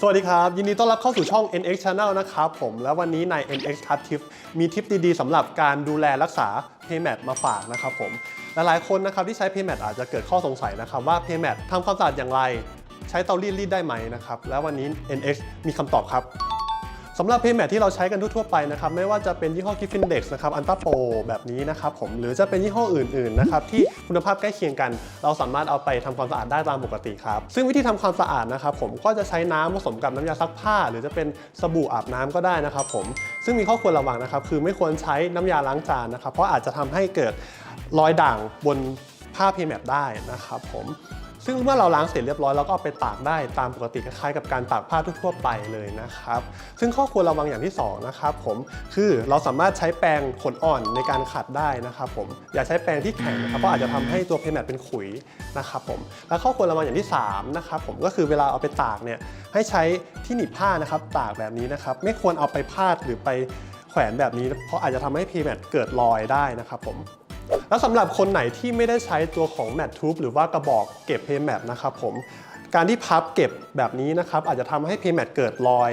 สวัสดีครับ ยินดีต้อนรับเข้าสู่ช่อง NX Channel นะครับผมแล้ววันนี้ใน NX Cut Tip มีทิปดีๆสำหรับการดูแลรักษา PayMat มาฝากนะครับผมหลายๆคนนะครับที่ใช้ PayMat อาจจะเกิดข้อสงสัยนะครับว่า PayMat ทำความสะอาดอย่างไร ใช้เตารีดรีดได้ไหมนะครับแล้ววันนี้ NX มีคำตอบครับ สำหรับ PayMat ที่เราใช้กันทั่วไปนะครับไม่ว่าจะเป็นยี่ห้อ Gifindex นะครับอันต p โปแบบนี้นะครับผมหรือจะเป็นยี่ห้ออื่นๆนะครับที่คุณภาพใกล้เคียงกัน เราสามารถเอาไปทำความสะอาดได้ตามปกติครับซึ่งวิธีทำความสะอาดนะครับผมก็จะใช้น้ำผสมกับน้ำยาซักผ้า หรือจะเป็นสบู่อาบน้ำก็ได้นะครับผมซึ่งมีข้อควรระวังนะครับคือไม่ควรใช้น้ำยาล้างจานนะครับเพราะอาจจะทำให้เกิดรอยด่างบนผ้า PayMat ได้นะครับผม ซึ่งเมื่อเราล้างเสร็จเรียบร้อยเราก็เอาไปตากได้ตามปกติคล้ายๆกับการตากผ้าทั่วๆไปเลยนะครับซึ่งข้อควรระวังอย่างที่สองนะครับผมคือเราสามารถใช้แปรงขนอ่อนในการขัดได้นะครับผมอย่าใช้แปรงที่แข็งนะครับเพราะอาจจะทำให้ตัวเพนแมทเป็นขุยนะครับผมและข้อควรระวังอย่างที่สามนะครับผมก็คือเวลาเอาไปตากเนี่ยให้ใช้ที่หนีบผ้านะครับตากแบบนี้นะครับไม่ควรเอาไปพาดหรือไปแขวนแบบนี้เพราะอาจจะทำให้เพนแมทเกิดรอยได้นะครับผม แล้วสำหรับคนไหนที่ไม่ได้ใช้ตัวของแมททูบหรือว่ากระบอกเก็บเพย์แมทนะครับผมการที่พับเก็บแบบนี้นะครับอาจจะทำให้เพย์แมทเกิดรอย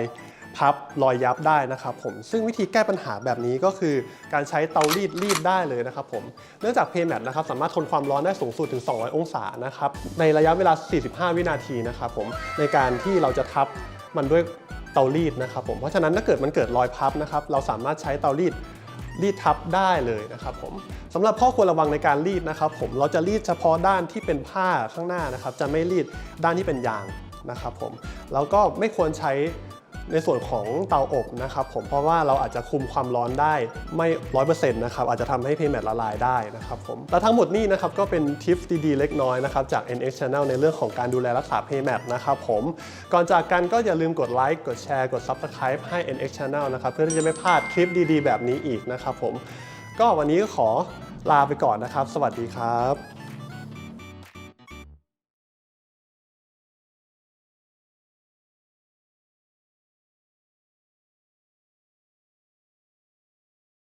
พับรอยยับได้นะครับผมซึ่งวิธีแก้ปัญหาแบบนี้ก็คือการใช้เตารีดรีดได้เลยนะครับผมเนื่องจากเพย์แมทนะครับสามารถทนความร้อนได้สูงสุดถึง 200 องศานะครับในระยะเวลา 45 วินาทีนะครับผมในการที่เราจะทับมันด้วยเตารีดนะครับผมเพราะฉะนั้นถ้าเกิดมันเกิดรอยพับนะครับเราสามารถใช้เตารีด รีดทับได้เลยนะครับผมสำหรับข้อควรระวังในการรีดนะครับผมเราจะรีดเฉพาะด้านที่เป็นผ้าข้างหน้านะครับ จะไม่รีดด้านที่เป็นยางนะครับผมแล้วก็ไม่ควรใช้ ในส่วนของเตาอบนะครับผมเพราะว่าเราอาจจะคุมความร้อนได้ไม่ร้อยเปอร์เซ็นต์นะครับอาจจะทำให้เพย์แมทละลายได้นะครับผมและทั้งหมดนี้นะครับก็เป็นทิปดีๆ เล็กน้อยนะครับจาก NX Channel ในเรื่องของการดูแลรักษาเพย์แมทนะครับผมก่อนจากกันก็อย่าลืมกดไลค์กดแชร์กด Subscribe ให้ NX Channel นะครับเพื่อที่จะไม่พลาดคลิปดีๆ แบบนี้อีกนะครับผมก็วันนี้ก็ขอลาไปก่อนนะครับ สวัสดีครับ